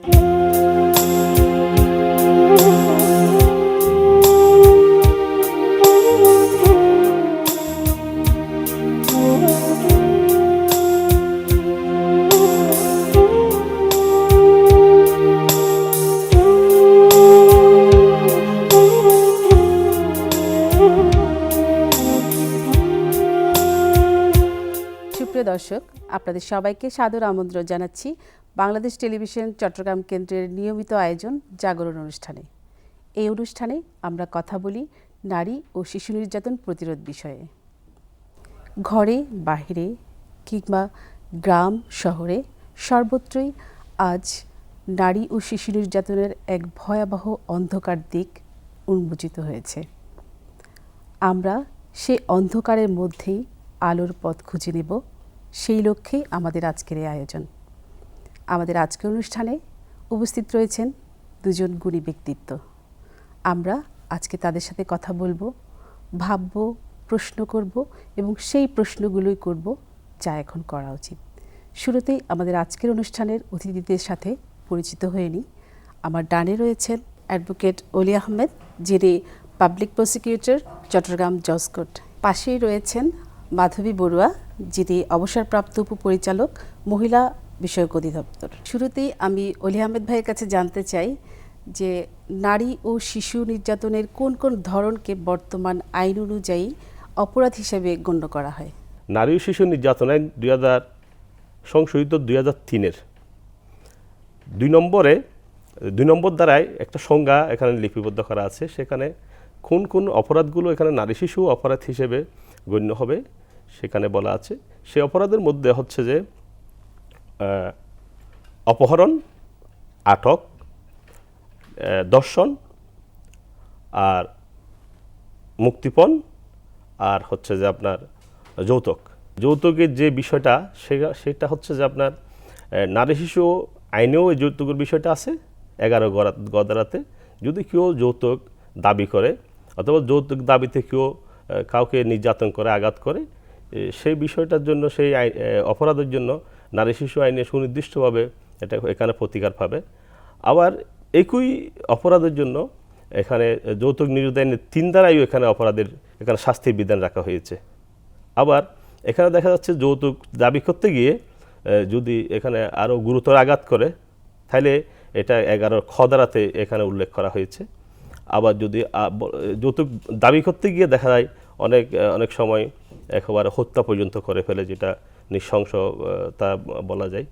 Yeah. আপনাদের সবাইকে সাদর আমন্ত্রণ জানাচ্ছি। বাংলাদেশ টেলিভিশন, চট্টগ্রাম কেন্দ্রের নিয়মিত আয়োজন জাগরণ অনুষ্ঠানে। এই অনুষ্ঠানে আমরা কথা বলি নারী ও শিশু নির্যাতন প্রতিরোধ বিষয়ে। ঘরে, বাহিরে কিংবা গ্রাম, শহরে সর্বত্রই আজ নারী ও শিশু নির্যাতনের এক ভয়াবহ অন্ধকার দিক উন্মোচিত হয়েছে। আমরা সে অন্ধকারের মধ্যেই আলোর পথ খুঁজে নেব সেই লক্ষ্যে আমাদের আজকের এই আয়োজন। আমাদের আজকের অনুষ্ঠানে উপস্থিত রয়েছেন দুজন গুণী ব্যক্তিত্ব। আমরা আজকে তাদের সাথে কথা বলব, ভাববো, প্রশ্ন করব এবং সেই প্রশ্নগুলোই করব যা এখন করা উচিত। শুরুতেই আমাদের আজকের অনুষ্ঠানের অতিথিদের সাথে পরিচিত হয়ে নিই। আমার ডানে রয়েছেন অ্যাডভোকেট অলি আহমেদ, যিনি পাবলিক প্রসিকিউটর, চট্টগ্রাম জজ কোর্ট। পাশেই রয়েছেন মাধবী বড়ুয়া, যিনি অবসরপ্রাপ্ত উপপরিচালক, মহিলা বিষয়ক অধিদপ্তর। শুরুতেই আমি অলি আহমেদ ভাইয়ের কাছে জানতে চাই যে নারী ও শিশু নির্যাতনের কোন কোন ধরনকে বর্তমান আইন অনুযায়ী অপরাধ হিসেবে গণ্য করা হয়? নারী ও শিশু নির্যাতন আইন দুই হাজার, সংশোধিত দুই হাজার তিনের। দুই নম্বরে, দুই নম্বর দ্বারাই একটা সংজ্ঞা এখানে লিপিবদ্ধ করা আছে, সেখানে কোন কোন অপরাধগুলো এখানে নারী শিশু অপরাধ হিসেবে গণ্য হবে। সেখানে বলা আছে। সেই অপরাধের মধ্যে হচ্ছে যে অপহরণ, আটক দর্শন আর মুক্তিপণ আর হচ্ছে যে আপনার যৌতুক। যৌতুকের যে বিষয়টা সেটা হচ্ছে যে আপনার নারী শিশু আইনেও এই যৌতুকের বিষয়টা আছে, এগারো গদারাতে। যদি কেউ যৌতুক দাবি করে, অথবা যৌতুক দাবিতে কেউ কাউকে নির্যাতন করে, আঘাত করে সেই বিষয়টার জন্য, সেই অপরাধের জন্য নারী শিশু আইনে সুনির্দিষ্টভাবে এটা এখানে প্রতিকার পাবে। আবার একই অপরাধের জন্য এখানে যৌতুক নিরোধ আইনের তিন দ্বারাইও এখানে অপরাধের এখানে শাস্তির বিধান রাখা হয়েছে। আবার এখানে দেখা যাচ্ছে যৌতুক দাবি করতে গিয়ে যদি এখানে আরও গুরুতর আঘাত করে, তাহলে এটা এগারো খদারাতে এখানে উল্লেখ করা হয়েছে। আবার যদি যৌতুক দাবি করতে গিয়ে দেখা যায় অনেক অনেক সময় একেবারে হত্যা পর্যন্ত করে ফেলে, যেটা নৃশংস তা বলা যায়।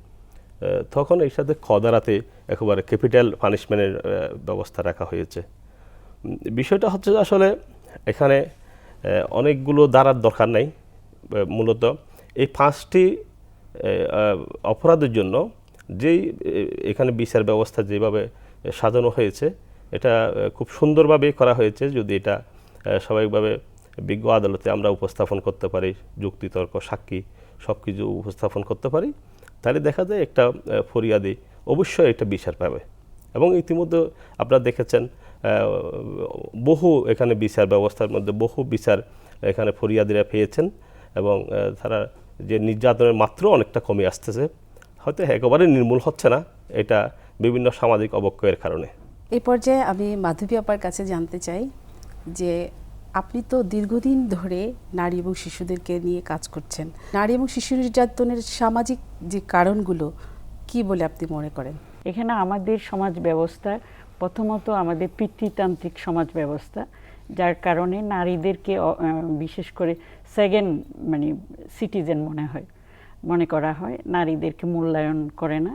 তখন এর সাথে খদারাতে একেবারে ক্যাপিটাল পানিশমেন্টের ব্যবস্থা রাখা হয়েছে। বিষয়টা হচ্ছে আসলে এখানে অনেকগুলো দ্বারার দরকার নাই মূলত এই পাঁচটি অপরাধের জন্য যেই এখানে বিচার ব্যবস্থা যেভাবে সাজানো হয়েছে, এটা খুব সুন্দরভাবে করা হয়েছে। যদি এটা স্বাভাবিকভাবে বিজ্ঞ আদালতে আমরা উপস্থাপন করতে পারি, যুক্তিতর্ক, সাক্ষী সব কিছু উপস্থাপন করতে পারি, তাহলে দেখা যায় একটা ফরিয়াদি অবশ্যই একটা বিচার পাবে। এবং ইতিমধ্যে আপনারা দেখেছেন বহু এখানে বিচার ব্যবস্থার মধ্যে বহু বিচার এখানে ফরিয়াদিরা পেয়েছেন এবং তারা যে নির্যাতনের মাত্র অনেকটা কমে আসতেছে। হয়তো একেবারে নির্মূল হচ্ছে না এটা বিভিন্ন সামাজিক অবক্ষয়ের কারণে। এই পর্যায়ে আমি মাধবী আপার কাছে জানতে চাই যে আপনি তো দীর্ঘদিন ধরে নারী এবং শিশুদেরকে নিয়ে কাজ করছেন। নারী এবং শিশু নির্যাতনের সামাজিক যে কারণগুলো, কি বলে আপনি মনে করেন? এখানে আমাদের সমাজ ব্যবস্থা, প্রথমত আমাদের পিতৃতান্ত্রিক সমাজ ব্যবস্থা, যার কারণে নারীদেরকে বিশেষ করে সেকেন্ড মানে সিটিজেন মনে হয়, মনে করা হয়। নারীদেরকে মূল্যায়ন করে না।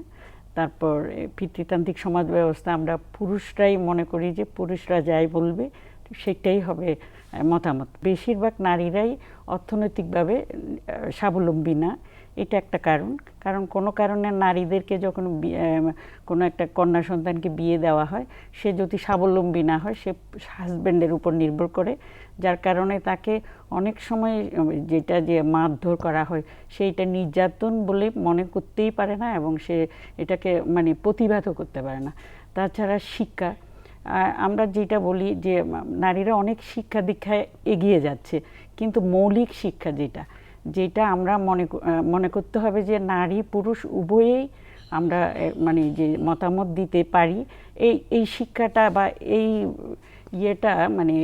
তারপর পিতৃতান্ত্রিক সমাজ ব্যবস্থা আমরা পুরুষরাই মনে করি যে পুরুষরা যাই বলবে সেটাই হবে মতামত। বেশিরভাগ নারীরাই অর্থনৈতিকভাবে স্বাবলম্বী না। এটা একটা কারণ। কারণ কোনো কারণে নারীদেরকে যখন কোনো একটা কন্যা সন্তানকে বিয়ে দেওয়া হয়, সে যদি স্বাবলম্বী না হয়, সে হাজব্যান্ডের উপর নির্ভর করে। যার কারণে তাকে অনেক সময় যেটা যে মারধর করা হয়, সেইটা নির্যাতন বলে মনে করতেই পারে না এবং সে এটাকে মানে প্রতিবাদও করতে পারে না। তাছাড়া শিক্ষা আমরা যেটা বলি যে নারীরা অনেক শিক্ষা দীক্ষায় এগিয়ে যাচ্ছে, কিন্তু মৌলিক শিক্ষা যেটা যেটা আমরা মনে মনে করতে হবে যে, নারী পুরুষ উভয়েই আমরা মানে যে মতামত দিতে পারি, এই এই শিক্ষাটা বা এই ইয়েটা মানে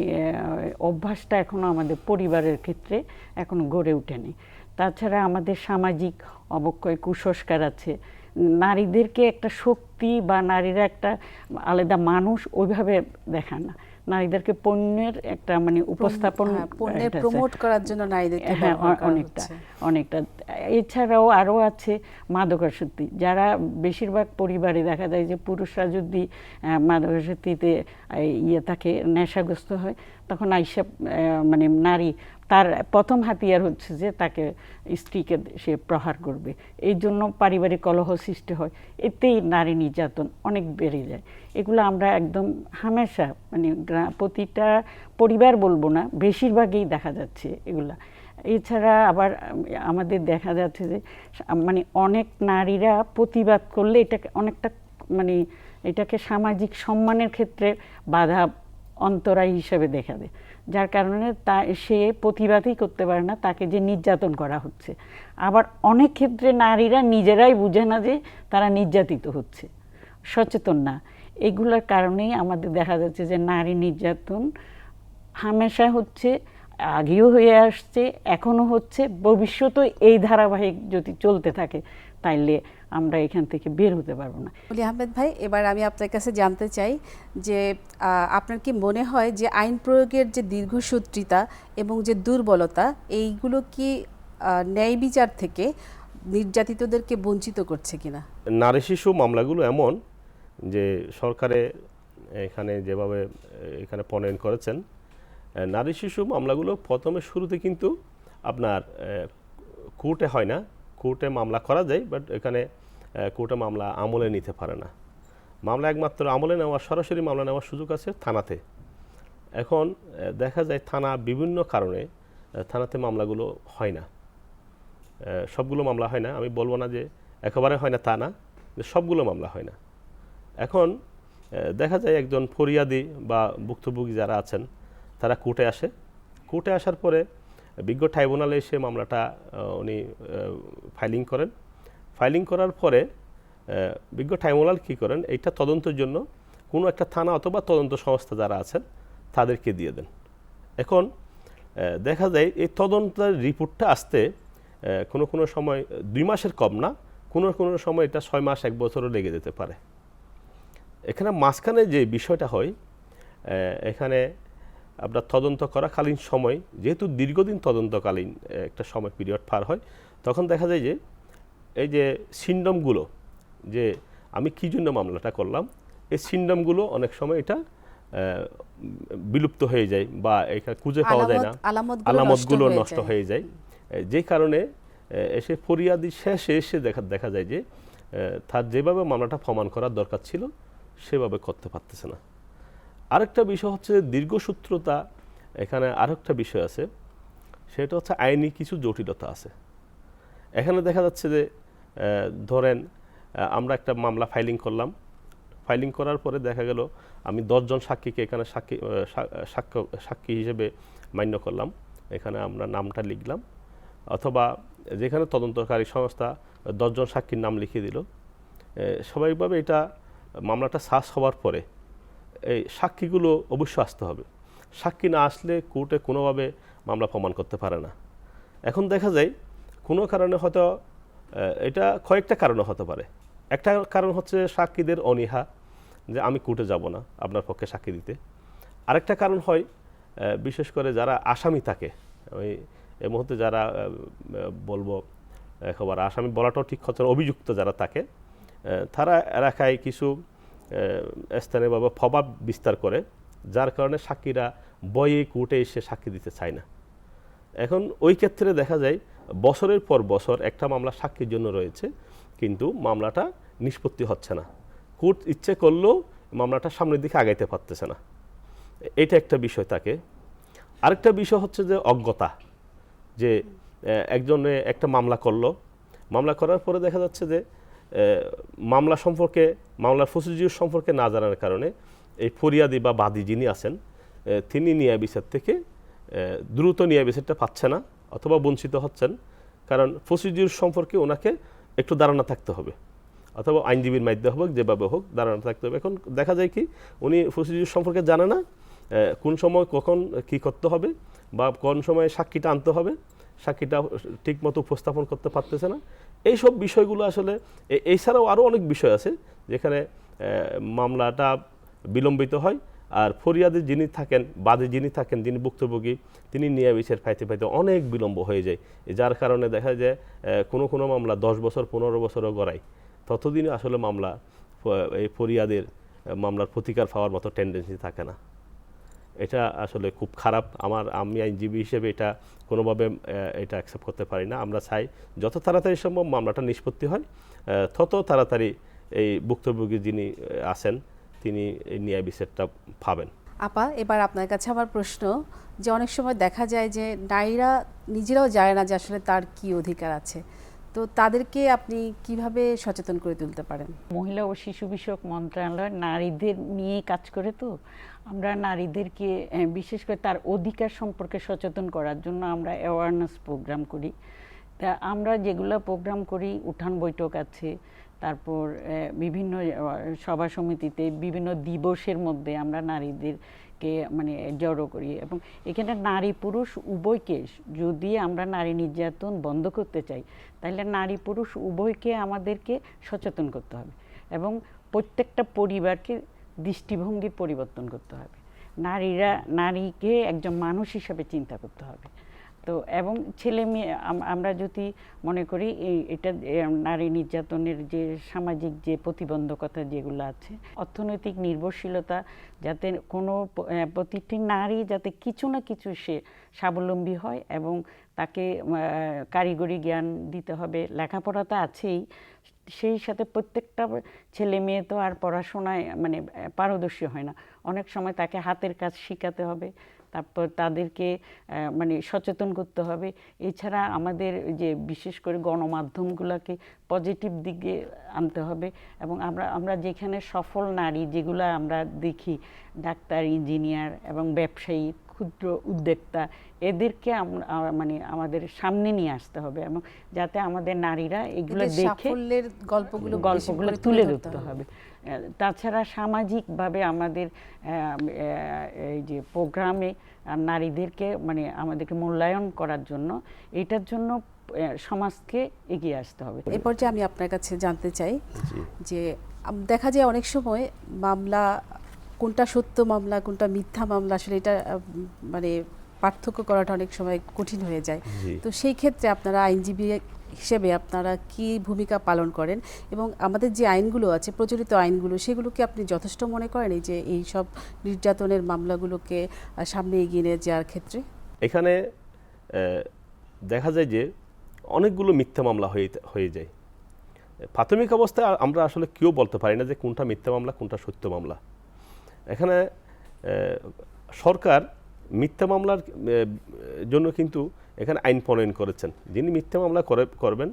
অভ্যাসটা এখনও আমাদের পরিবারের ক্ষেত্রে এখনও গড়ে ওঠেনি। তাছাড়া আমাদের সামাজিক অবক্ষয়, কুসংস্কার আছে নারীদেরকে একটা শক্তি বা নারীরা একটা আলাদা মানুষ ওইভাবে দেখান না। নারীদেরকে পণ্যের একটা মানে উপস্থাপন হ্যাঁ, পণ্যের প্রমোট করার জন্য নারীদেরকে হ্যাঁ অনেকটা অনেকটা। এছাড়াও আরও আছে মাদকাসক্তি। যারা বেশিরভাগ পরিবারে দেখা যায় যে পুরুষরা যদি মাদকাসক্তিতে ইয়ে থাকে নেশাগ্রস্ত হয় তখন আইসা মানে নারী, তার প্রথম হাতিয়ার হচ্ছে যে তাকে স্ত্রীকে সে প্রহার করবে। এই জন্য পারিবারিক কলহ সৃষ্টি হয়। এতেই নারী নির্যাতন অনেক বেড়ে যায়। এগুলো আমরা একদম হামেশা মানে প্রতিটা পরিবার বলব না, বেশিরভাগই দেখা যাচ্ছে এগুলা। এছাড়া আবার, আমাদের দেখা যাচ্ছে যে মানে অনেক নারীরা প্রতিবাদ করলে এটাকে অনেকটা মানে এটাকে সামাজিক সম্মানের ক্ষেত্রে বাধা অন্তরায় হিসেবে দেখা দেয়। যার কারণে তা, সে প্রতিবাদই করতে পারে না, তাকে যে নির্যাতন করা হচ্ছে। আবার অনেক ক্ষেত্রে নারীরা নিজেরাই বুঝে না যে তারা নির্যাতিত হচ্ছে। সচেতন না। এগুলোর কারণেই আমাদের দেখা যাচ্ছে যে নারী নির্যাতন হামেশা হচ্ছে আগেও হয়ে আসছে এখনও হচ্ছে। ভবিষ্যতেও এই ধারাবাহিক যদি চলতে থাকে তাইলে আমরা এখান থেকে বের হতে পারব না। বলি আহমেদ ভাই এবার আমি আপনার কাছে জানতে চাই যে আপনার কি মনে হয় যে আইন প্রয়োগের যে দীর্ঘসূত্রিতা এবং যে দুর্বলতা এইগুলো কি ন্যায় বিচার থেকে নির্যাতিতদেরকে বঞ্চিত করছে কিনা? নারী শিশু মামলাগুলো এমন যে সরকারে এখানে যেভাবে এখানে প্রণয়ন করেছেন নারী শিশু মামলাগুলো প্রথমে শুরুতে কিন্তু আপনার কোর্টে হয় না। কোর্টে মামলা করা যায় বাট এখানে কোর্টে মামলা আমলে নিতে পারে না। মামলা একমাত্র আমলে নেওয়ার সরাসরি মামলা নেওয়ার সুযোগ আছে থানাতে। এখন দেখা যায় থানা বিভিন্ন কারণে থানাতে মামলাগুলো হয় না। সবগুলো মামলা হয় না। আমি বলব না যে একেবারে হয় না তা না, যে সবগুলো মামলা হয় না। এখন দেখা যায় একজন ফরিয়াদি বা ভুক্তভোগী যারা আছেন তারা কোর্টে আসে। কোর্টে আসার পরে বিজ্ঞ ট্রাইব্যুনালে এসে মামলাটা উনি ফাইলিং করেন। ফাইলিং করার পরে বিজ্ঞ ট্রাইব্যুনাল কী করেন? এইটা তদন্তের জন্য কোনো একটা থানা অথবা তদন্ত সংস্থা যারা আছেন, তাদেরকে দিয়ে দেন। এখন দেখা যায় এই তদন্তের রিপোর্টটা আসতে কোনো কোনো সময় দুই মাসের কম না, কোনো কোনো সময় এটা ছয় মাস, এক বছরও লেগে যেতে পারে। এখানে মাঝখানে যে বিষয়টা হয় এখানে আপনার তদন্ত করাকালীন সময় যেহেতু দীর্ঘদিন তদন্তকালীন একটা সময় পিরিয়ড পার হয় তখন দেখা যায় যে এই যে সিন্ডমগুলো যে আমি কী জন্য মামলাটা করলাম এই সিন্ডমগুলো অনেক সময় এটা বিলুপ্ত হয়ে যায় বা এখানে খুঁজে পাওয়া যায় না। আলামত- আলামতগুলো নষ্ট হয়ে যায়। যে কারণে এসে ফরিয়াদি শেষে এসে দেখা দেখা যায় যে তার যেভাবে মামলাটা প্রমাণ করার দরকার ছিল সেভাবে করতে পারতেছে না। আরেকটা বিষয় হচ্ছে দীর্ঘসূত্রতা, এখানে আরেকটা বিষয় আছে, সেটা হচ্ছে আইনি কিছু জটিলতা আছে। এখানে দেখা যাচ্ছে যে ধরেন আমরা একটা মামলা ফাইলিং করলাম। ফাইলিং করার পরে দেখা গেল, আমি দশজন সাক্ষীকে এখানে সাক্ষী সাক্ষ্য, সাক্ষী হিসেবে মান্য করলাম। এখানে আমরা নামটা লিখলাম। অথবা যেখানে তদন্তকারী সংস্থা দশজন সাক্ষীর নাম লিখিয়ে দিল। স্বাভাবিকভাবে এটা মামলাটা সাস হওয়ার পরে এই সাক্ষীগুলো অবশ্য আসতে হবে। সাক্ষী না আসলে কোর্টে কোনোভাবে মামলা প্রমাণ করতে পারে না। এখন দেখা যায়, কোনো কারণে হয়তো এটা কয়েকটা কারণে হতে পারে। একটা কারণ হচ্ছে সাক্ষীদের অনীহা, যে আমি কোর্টে যাব না আপনার পক্ষে সাক্ষী দিতে। আরেকটা কারণ হয় বিশেষ করে যারা আসামি থাকে, আমি এই মুহূর্তে যারা বলব, একেবারে আসামি বলাটাও ঠিক হচ্ছে অভিযুক্ত যারা থাকে তারা এলাকায় কিছু স্থানীয়ভাবে প্রভাব বিস্তার করে, যার কারণে সাক্ষীরা বয়ে কোর্টে এসে সাক্ষী দিতে চায় না। এখন ওই ক্ষেত্রে দেখা যায়, বছরের পর বছর একটা মামলা সাক্ষীর জন্য রয়েছে, কিন্তু মামলাটা নিষ্পত্তি হচ্ছে না। কোর্ট ইচ্ছে করলেও মামলাটা সামনের দিকে আগাইতে পারতেছে না। এটা একটা বিষয় থাকে আরেকটা বিষয় হচ্ছে যে অজ্ঞতা, যে একজনে একটা মামলা করল। মামলা করার পরে দেখা যাচ্ছে যে মামলা সম্পর্কে, মামলার প্রসিডিউর সম্পর্কে না জানার কারণে এই ফরিয়াদি বা বাদী যিনি আছেন তিনি নিয়া বিচার থেকে দ্রুত নিয়া বিচারটা পাচ্ছে না অথবা বঞ্চিত হচ্ছেন। কারণ প্রসিডিউর সম্পর্কে ওনাকে একটু ধারণা থাকতে হবে। অথবা আইনজীবীর মাধ্যমে হোক, যেভাবে হোক দাঁড়ানো থাকতে হবে। এখন দেখা যায় কি, উনি প্রসিডিউর সম্পর্কে জানে না কোন সময় কখন কি করতে হবে বা কোন সময় সাক্ষীটা আনতে হবে। সাক্ষীটা ঠিকমতো উপস্থাপন করতে পারতেছে না। এইসব বিষয়গুলো আসলে এছাড়াও আরও অনেক বিষয় আছে যেখানে মামলাটা বিলম্বিত হয় আর ফরিয়াদি যিনি থাকেন, বাদে যিনি থাকেন, যিনি ভুক্তভোগী, তিনি ন্যায়াবিচার পাইতে পাইতে অনেক বিলম্ব হয়ে যায়। যার কারণে দেখা যায় কোনো কোনো মামলা দশ বছর, পনেরো বছরও গড়ায়। ততদিনে আসলে মামলা এই ফরিয়াদের মামলার প্রতিকার পাওয়ার মতো টেন্ডেন্সি থাকে না। এটা আসলে খুব খারাপ। আমার, আমি আইনজীবী হিসেবে এটা কোনোভাবে এটা অ্যাকসেপ্ট করতে পারি না। আমরা চাই যত তাড়াতাড়ি সম্ভব মামলাটা নিষ্পত্তি হয় তত তাড়াতাড়ি এই ভুক্তভোগী যিনি আছেন, তিনি এই ন্যায় বিচারটা পাবেন। আপা, এবার আপনার কাছে আমার প্রশ্ন যে অনেক সময় দেখা যায় যে নারীরা নিজেরাও জানে না যে আসলে তার কি অধিকার আছে। তো তাদেরকে আপনি কীভাবে সচেতন করে তুলতে পারেন? মহিলা ও শিশু বিষয়ক মন্ত্রণালয় নারীদের নিয়ে কাজ করে তো। আমরা নারীদেরকে বিশেষ করে তার অধিকার সম্পর্কে সচেতন করার জন্য আমরা অ্যাওয়ারনেস প্রোগ্রাম করি। তা আমরা যেগুলো প্রোগ্রাম করি, উঠান বৈঠক আছে, তারপর বিভিন্ন সভা সমিতিতে বিভিন্ন দিবসের মধ্যে আমরা নারীদেরকে মানে জড়ো করি এবং এখানে নারী পুরুষ উভয়কে যদি আমরা নারী নির্যাতন বন্ধ করতে চাই, তাহলে নারী পুরুষ উভয়কে আমাদেরকে সচেতন করতে হবে এবং প্রত্যেকটা পরিবারকে দৃষ্টিভঙ্গি পরিবর্তন করতে হবে। নারীরা, নারীকে একজন মানুষ হিসাবে চিন্তা করতে হবে। তো এবং ছেলে মেয়ে আমরা যদি মনে করি এটা নারী নির্যাতনের যে সামাজিক যে প্রতিবন্ধকতা যেগুলো আছে, অর্থনৈতিক নির্ভরশীলতা যাতে কোনো প্রতিটি নারী যাতে কিছু না কিছু সে স্বাবলম্বী হয় এবং তাকে কারিগরি জ্ঞান দিতে হবে, লেখাপড়া তো আছেই, সেই সাথে প্রত্যেকটা ছেলে মেয়ে তো আর পড়াশোনায় মানে পারদর্শী হয় না। অনেক সময় তাকে হাতের কাজ শেখাতে হবে তারপর তাদেরকে মানে সচেতন করতে হবে। এছাড়া আমাদের যে বিশেষ করে গণমাধ্যমগুলোকে পজিটিভ দিকে আনতে হবে এবং আমরা আমরা যেখানে সফল নারী যেগুলো আমরা দেখি, ডাক্তার ইঞ্জিনিয়ার এবং ব্যবসায়ী ক্ষুদ্র উদ্যোক্তা এদেরকে মানে আমাদের সামনে নিয়ে আসতে হবে এবং যাতে আমাদের নারীরা এগুলো দেখে সাফল্যের গল্পগুলো গল্পগুলো তুলে ধরতে হবে। তাছাড়া সামাজিকভাবে আমাদের এই যে প্রোগ্রামে নারীদেরকে মানে আমাদেরকে মূল্যায়ন করার জন্য এটার জন্য সমাজকে এগিয়ে আসতে হবে। এ পর্যায়ে আমি আপনার কাছে জানতে চাই যে দেখা যায় অনেক সময় মামলা কোনটা সত্য মামলা কোনটা মিথ্যা মামলা আসলে এটা মানে পার্থক্য করাটা অনেক সময় কঠিন হয়ে যায়। তো সেই ক্ষেত্রে আপনারা আইনজীবী হিসেবে আপনারা কি ভূমিকা পালন করেন? এবং আমাদের যে আইনগুলো আছে প্রচলিত আইনগুলো সেগুলোকে আপনি যথেষ্ট মনে করেন এই যে এই সব নির্যাতনের মামলাগুলোকে সামনে এগিয়ে নিয়ে যাওয়ার ক্ষেত্রে? এখানে দেখা যায় যে অনেকগুলো মিথ্যা মামলা হয়ে হয়ে যায়। প্রাথমিক অবস্থায় আমরা আসলে কেউ বলতে পারি না যে কোনটা মিথ্যা মামলা কোনটা সত্য মামলা। এখানে সরকার মিথ্যা মামলার জন্য কিন্তু এখানে আইন প্রণয়ন করেছেন। যিনি মিথ্যা মামলা করে, করবেন,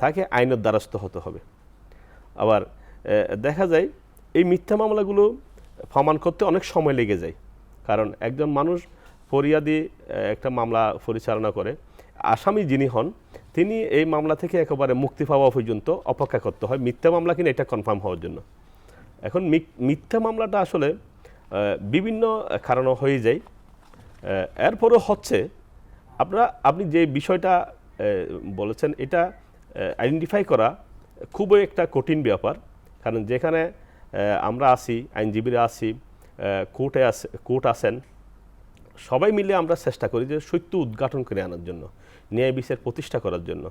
তাকে আইনের দ্বারস্থ হতে হবে। আবার দেখা যায়, এই মিথ্যা মামলাগুলো প্রমাণ করতে অনেক সময় লেগে যায়। কারণ একজন মানুষ ফরিয়াদি একটা মামলা পরিচালনা করে, আসামি যিনি হন, তিনি এই মামলা থেকে একেবারে মুক্তি পাওয়া পর্যন্ত অপেক্ষা করতে হয়। মিথ্যা মামলা কিনা এটা কনফার্ম হওয়ার জন্য। এখন মিথ্যা মামলাটা আসলে বিভিন্ন কারণে হয়ে যায়। এরপরও হচ্ছে, আপনারা, আপনি যে বিষয়টা বলেছেন, এটা আইডেন্টিফাই করা খুবই একটা কঠিন ব্যাপার। কারণ যেখানে আমরা আছি, আইনজীবীরা আছি কোর্টে আছে, কোর্ট আসেন সবাই মিলে আমরা চেষ্টা করি যে সত্য উদ্ঘাটন করে আনার জন্য, ন্যায় বিচার প্রতিষ্ঠা করার জন্য।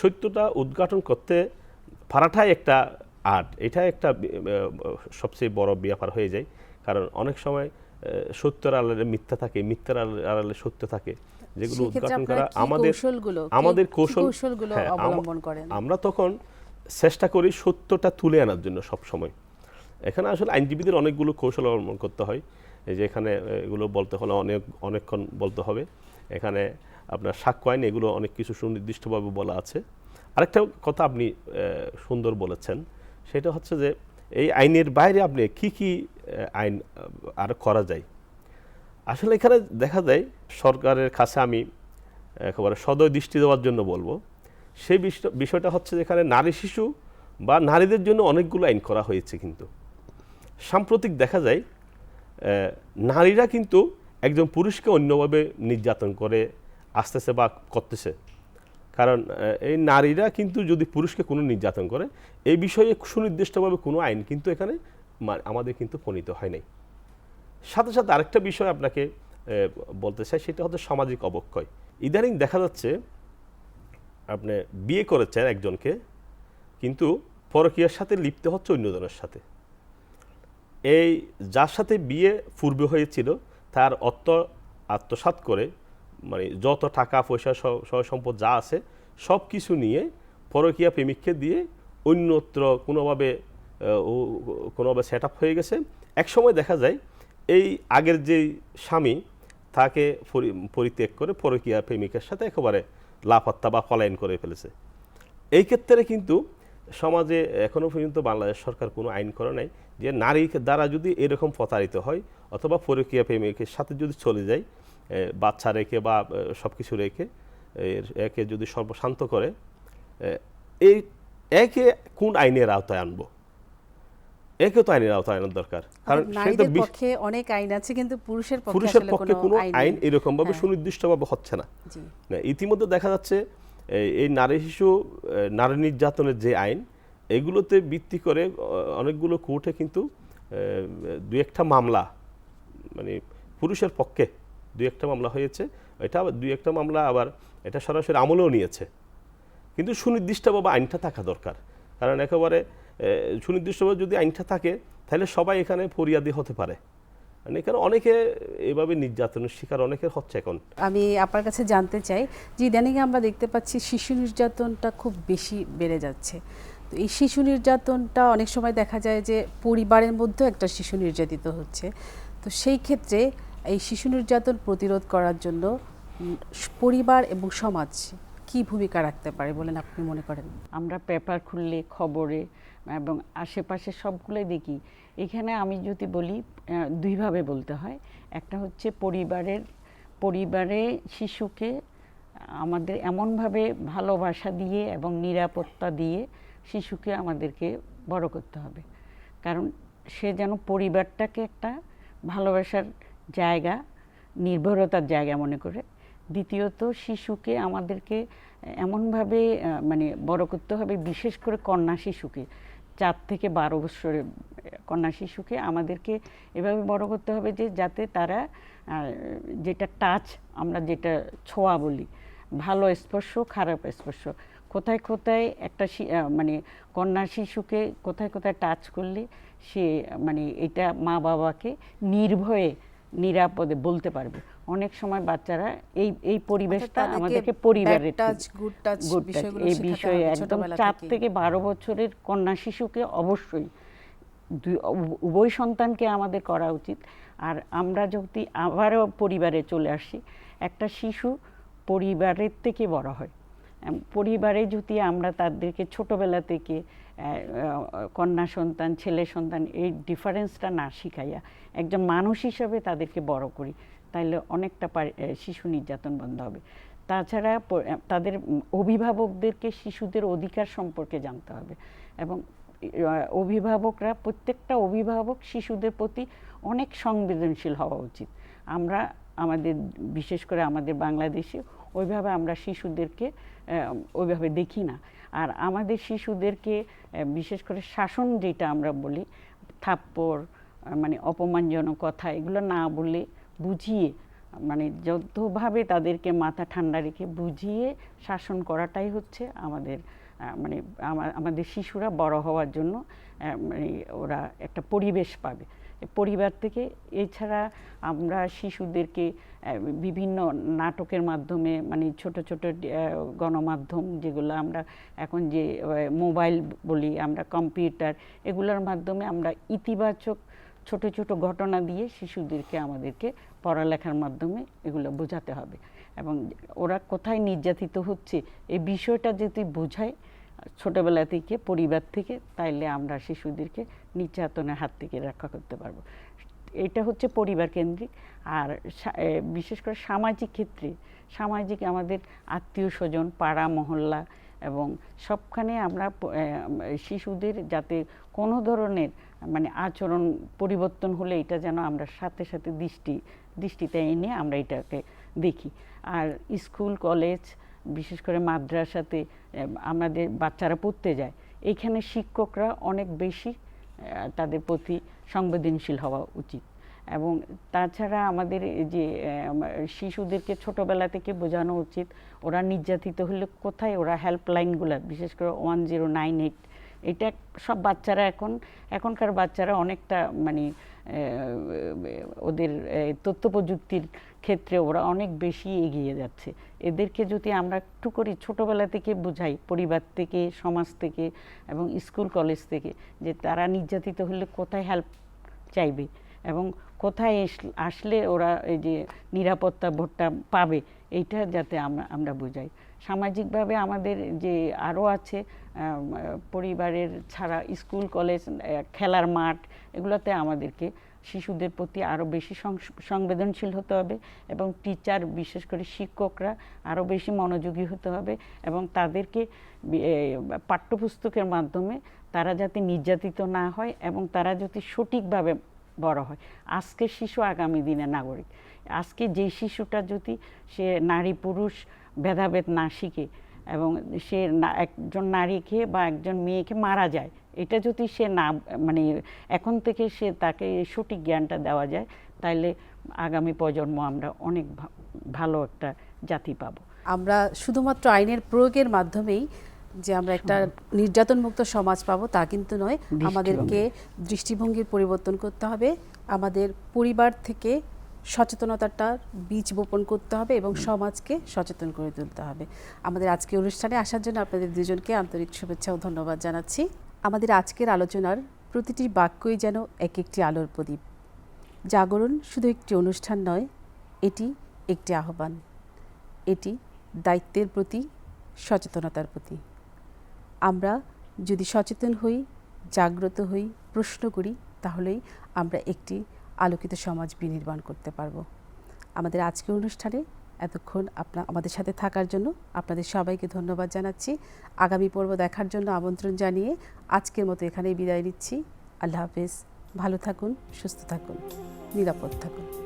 সত্যটা উদ্ঘাটন করতে পারাটাই একটা আর্ট এটা একটা সবচেয়ে বড় ব্যাপার হয়ে যায়। কারণ অনেক সময় সত্যের আড়ালে মিথ্যা থাকে মিথ্যার আড়ালে- সত্য থাকে যেগুলো উদ্ঘাটন করা আমাদের আমাদের কৌশল কৌশলগুলো হ্যাঁ, অবলম্বন করেন? আমরা তখন চেষ্টা করি সত্যটা তুলে আনার জন্য সব সময় এখানে আসলে আইনজীবীদের অনেকগুলো কৌশল অবলম্বন করতে হয়। এই যে এখানে এগুলো বলতে হলে অনেক অনেকক্ষণ বলতে হবে। এখানে আপনার সাক্ষ্য আইন এগুলো অনেক কিছু সুনির্দিষ্টভাবে বলা আছে। আরেকটা কথা আপনি সুন্দর বলেছেন। সেটা হচ্ছে যে এই আইনের বাইরে আপনি কি কি আইন আর করা যায়। আসলে এখানে দেখা যায়, সরকারের কাছে আমি, একেবারে সদয় দৃষ্টি দেওয়ার জন্য বলব, সেই বিষয়টা হচ্ছে যেখানে নারী শিশু বা নারীদের জন্য অনেকগুলো আইন করা হয়েছে কিন্তু। সাম্প্রতিক দেখা যায় নারীরা কিন্তু একজন পুরুষকে অন্যভাবে নির্যাতন করে, আসতেছে বা করতেছে। কারণ এই নারীরা কিন্তু যদি পুরুষকে কোনো নির্যাতন করে, এই বিষয়ে সুনির্দিষ্টভাবে কোনো আইন কিন্তু এখানে আমাদের কিন্তু প্রণীত হয় নাই। সাথে সাথে আরেকটা বিষয় আপনাকে বলতে চাই, সেটা হচ্ছে সামাজিক অবক্ষয়। ইদানিং দেখা যাচ্ছে, আপনি বিয়ে করেছেন একজনকে, কিন্তু পরকীয়ার সাথে লিপ্ত হচ্ছে অন্যজনের সাথে। এই যার সাথে বিয়ে পূর্বে হয়েছিল, তার অর্থ আত্মসাৎ করে মানে যত টাকা, পয়সা সহ সম্পদ যা আছে সব কিছু নিয়ে পরকীয়া প্রেমিককে দিয়ে অন্যত্র কোনোভাবে ও কোনোভাবে সেট আপ হয়ে গেছে। এক সময় দেখা যায়, এই আগের যেই স্বামী, তাকে পরি- পরিত্যাগ করে পরকীয়া প্রেমিকের সাথে একেবারে লাপাত্তা বা পলায়ন করে ফেলেছে। এই ক্ষেত্রে কিন্তু সমাজে এখনও পর্যন্ত বাংলাদেশ সরকার কোনো আইন করে নাই যে নারী দ্বারা যদি এরকম প্রতারিত হয় অথবা পরকীয়া প্রেমিকের সাথে যদি চলে যায় বাচ্চা রেখে বা সব কিছু রেখে একে যদি সর্বশান্ত করে এই একে কোন আইনের আওতায় আনব? একে তো আইনের আওতায় আনার দরকার। কারণ সে নারীদের পক্ষে অনেক আইন আছে কিন্তু পুরুষের পক্ষে পুরুষের পক্ষে কোনো আইন এরকম ভাবে হ্যাঁ। সুনির্দিষ্টভাবে হচ্ছে না। ইতিমধ্যে দেখা যাচ্ছে এই- নারী শিশু নারী নির্যাতনের যে আইন এগুলোতে ভিত্তি করে অনেকগুলো কোর্টে কিন্তু দুই একটা মামলা মানে পুরুষের পক্ষে দুই একটা মামলা হয়েছে এটা আবার দুই একটা মামলা আবার এটা সরাসরি আমলেও নিয়েছে। কিন্তু সুনির্দিষ্টভাবে আইনটা থাকা দরকার। কারণ একেবারে সুনির্দিষ্টভাবে যদি আইনটা থাকে, তাহলে সবাই এখানে ফরিয়াদি হতে পারে। মানে এখানে অনেকে এভাবে নির্যাতনের শিকার অনেকের হচ্ছে এখন। আমি আপনার কাছে জানতে চাই যে ইদানিং আমরা দেখতে পাচ্ছি শিশু নির্যাতনটা খুব বেশি বেড়ে যাচ্ছে। তো এই শিশু নির্যাতনটা অনেক সময় দেখা যায় যে পরিবারের মধ্যেও একটা শিশু নির্যাতিত হচ্ছে। তো সেই ক্ষেত্রে এই শিশু নির্যাতন প্রতিরোধ করার জন্য পরিবার এবং সমাজ কি ভূমিকা রাখতে পারে বলেন আপনি মনে করেন? আমরা পেপার খুললে, খবরে এবং আশেপাশে সবগুলোই দেখি। এখানে আমি যদি বলি দুইভাবে বলতে হয়। একটা হচ্ছে পরিবারের, পরিবারে শিশুকে আমাদের এমনভাবে ভালোবাসা দিয়ে এবং নিরাপত্তা দিয়ে শিশুকে আমাদেরকে বড় করতে হবে। কারণ সে যেন পরিবারটাকে একটা ভালোবাসার জায়গা, নির্ভরতার জায়গা মনে করে দ্বিতীয়ত শিশুকে আমাদেরকে এমনভাবে মানে বড় করতে হবে, বিশেষ করে কন্যা শিশুকে। চার থেকে বারো বছরের কন্যা শিশুকে আমাদেরকে এভাবে বড় করতে হবে যে, যাতে তারা যেটা টাচ আমরা যেটা ছোঁয়া বলি, ভালো স্পর্শ, খারাপ স্পর্শ, কোথায় কোথায় একটা মানে কন্যা শিশুকে কোথায় কোথায় টাচ করলে সে মানে এটা মা বাবাকে নির্ভয়ে, নিরাপদে বলতে পারবে। অনেক সময় বাচ্চারা এই এই পরিবেশটা আমাদেরকে পরিবারের এই বিষয়ে একদম চার থেকে বারো বছরের কন্যা শিশুকে অবশ্যই উভয় সন্তানকে আমাদের করা উচিত। আর আমরা যদি আবারও পরিবারে চলে আসি একটা শিশু পরিবারের থেকে বড় হয়। পরিবারে যদি আমরা তাদেরকে ছোটবেলা থেকে কন্যা সন্তান ছেলে সন্তান এই ডিফারেন্সটা না শিখাইয়া একজন মানুষ হিসাবে তাদেরকে বড় করি তাইলে অনেকটা শিশু নির্যাতন বন্ধ হবে। তাছাড়া তাদের অভিভাবকদেরকে শিশুদের অধিকার সম্পর্কে জানতে হবে। এবং অভিভাবকরা, প্রত্যেকটা অভিভাবক শিশুদের প্রতি অনেক সংবেদনশীল হওয়া উচিত। আমরা, আমাদের, বিশেষ করে আমাদের বাংলাদেশে ওইভাবে আমরা শিশুদেরকে ওইভাবে দেখি না। আর আমাদের শিশুদেরকে বিশেষ করে শাসন যেটা আমরা বলি, থাপ্পড় মানে অপমানজনক কথা, এগুলো না বলে বুঝিয়ে মানে যতভাবে তাদেরকে মাথা ঠান্ডা রেখে বুঝিয়ে শাসন করাটাই হচ্ছে আমাদের মানে আমাদের শিশুরা বড় হওয়ার জন্য মানে ওরা একটা পরিবেশ পাবে। পরিবার থেকে এছাড়া আমরা শিশুদেরকে বিভিন্ন নাটকের মাধ্যমে মানে ছোট ছোট গণমাধ্যম যেগুলো আমরা এখন যে মোবাইল বলি আমরা, কম্পিউটার, এগুলোর মাধ্যমে আমরা ইতিবাচক ছোট ছোট ঘটনা দিয়ে শিশুদেরকে, আমাদেরকে পড়ালেখার মাধ্যমে এগুলো বোঝাতে হবে। এবং ওরা কোথায় নির্যাতিত হচ্ছে, এই বিষয়টা যদি বোঝায়, ছোটবেলা থেকে, পরিবার থেকে, তাইলে আমরা শিশুদেরকে নির্যাতনের হাত থেকে রক্ষা করতে পারব। এটা হচ্ছে পরিবার কেন্দ্রিক। আর বিশেষ করে সামাজিক ক্ষেত্রে, সামাজিক আমাদের আত্মীয় স্বজন, পাড়া, মহল্লা এবং সবখানে আমরা শিশুদের যাতে কোনো ধরনের মানে আচরণ পরিবর্তন হলে এটা যেন আমরা সাথে সাথে দৃষ্টি, দৃষ্টিতে এনে আমরা এটাকে দেখি। আর স্কুল, কলেজ, বিশেষ করে মাদ্রাসাতে আমাদের বাচ্চারা পড়তে যায় এইখানে শিক্ষকরা অনেক বেশি তাদের প্রতি সংবেদনশীল হওয়া উচিত। এবং তাছাড়া আমাদের যে শিশুদেরকে ছোটবেলা থেকে বোঝানো উচিত। ওরা নির্যাতিত হলে কোথায় ওরা হেল্পলাইনগুলো বিশেষ করে ওয়ান জিরো নাইন এইট এটা সব বাচ্চারা এখন, এখনকার বাচ্চারা অনেকটা মানে ওদের তথ্য প্রযুক্তির ক্ষেত্রে ওরা অনেক বেশি এগিয়ে যাচ্ছে। এদেরকে যদি আমরা একটু করে ছোটবেলা থেকে বোঝাই, পরিবার থেকে, সমাজ থেকে এবং স্কুল, কলেজ থেকে, যে তারা নির্যাতিত হলে কোথায় হেল্প চাইবে? এবং কোথায় আসলে ওরা এই যে নিরাপত্তা ভোটটা পাবে, এইটা যাতে আমরা আমরা বুঝাই। সামাজিকভাবে আমাদের যে আরও আছে পরিবারের ছাড়া স্কুল, কলেজ খেলার মাঠ, এগুলোতে আমাদেরকে শিশুদের প্রতি আরও বেশি সংবেদনশীল হতে হবে এবং টিচার, বিশেষ করে শিক্ষকরা আরও বেশি মনোযোগী হতে হবে এবং তাদেরকে পাঠ্যপুস্তকের মাধ্যমে তারা যাতে নির্যাতিত না হয় এবং তারা যদি সঠিকভাবে বড় হয়। আজকের শিশু আগামী দিনের নাগরিক। আজকে যে শিশুটা যদি সে নারী পুরুষ ভেদাভেদ না শিখে এবং সে একজন নারীকে বা একজন মেয়েকে মারা যায়, এটা যদি সে না মানে এখন থেকে সে তাকে সঠিক জ্ঞানটা দেওয়া যায় তাহলে আগামী প্রজন্ম আমরা অনেক ভালো একটা জাতি পাব। আমরা শুধুমাত্র আইনের প্রয়োগের মাধ্যমেই যে আমরা একটা নির্যাতন মুক্ত সমাজ পাবো তা কিন্তু নয়। আমাদেরকে দৃষ্টিভঙ্গির পরিবর্তন করতে হবে। আমাদের পরিবার থেকে সচেতনতাটার বীজ বপন করতে হবে এবং সমাজকে সচেতন করে তুলতে হবে। আমাদের আজকের অনুষ্ঠানে আসার জন্য আপনাদের দুজনকে আন্তরিক শুভেচ্ছা ও ধন্যবাদ জানাচ্ছি। আমাদের আজকের আলোচনার প্রতিটি বাক্যই যেন এক একটি আলোর প্রদীপ। জাগরণ শুধু একটি অনুষ্ঠান নয় এটি একটি আহ্বান। এটি দায়িত্বের প্রতি সচেতনতার প্রতি। আমরা যদি সচেতন হই, জাগ্রত হই, প্রশ্ন করি, তাহলেই আমরা একটি আলোকিত সমাজ বিনির্মাণ করতে পারব। আমাদের আজকের অনুষ্ঠানে এতক্ষণ আপনার আমাদের সাথে থাকার জন্য আপনাদের সবাইকে ধন্যবাদ জানাচ্ছি। আগামী পর্ব দেখার জন্য আমন্ত্রণ জানিয়ে আজকের মতো এখানেই বিদায় নিচ্ছি। আল্লাহ হাফেজ। ভালো থাকুন, সুস্থ থাকুন, নিরাপদ থাকুন।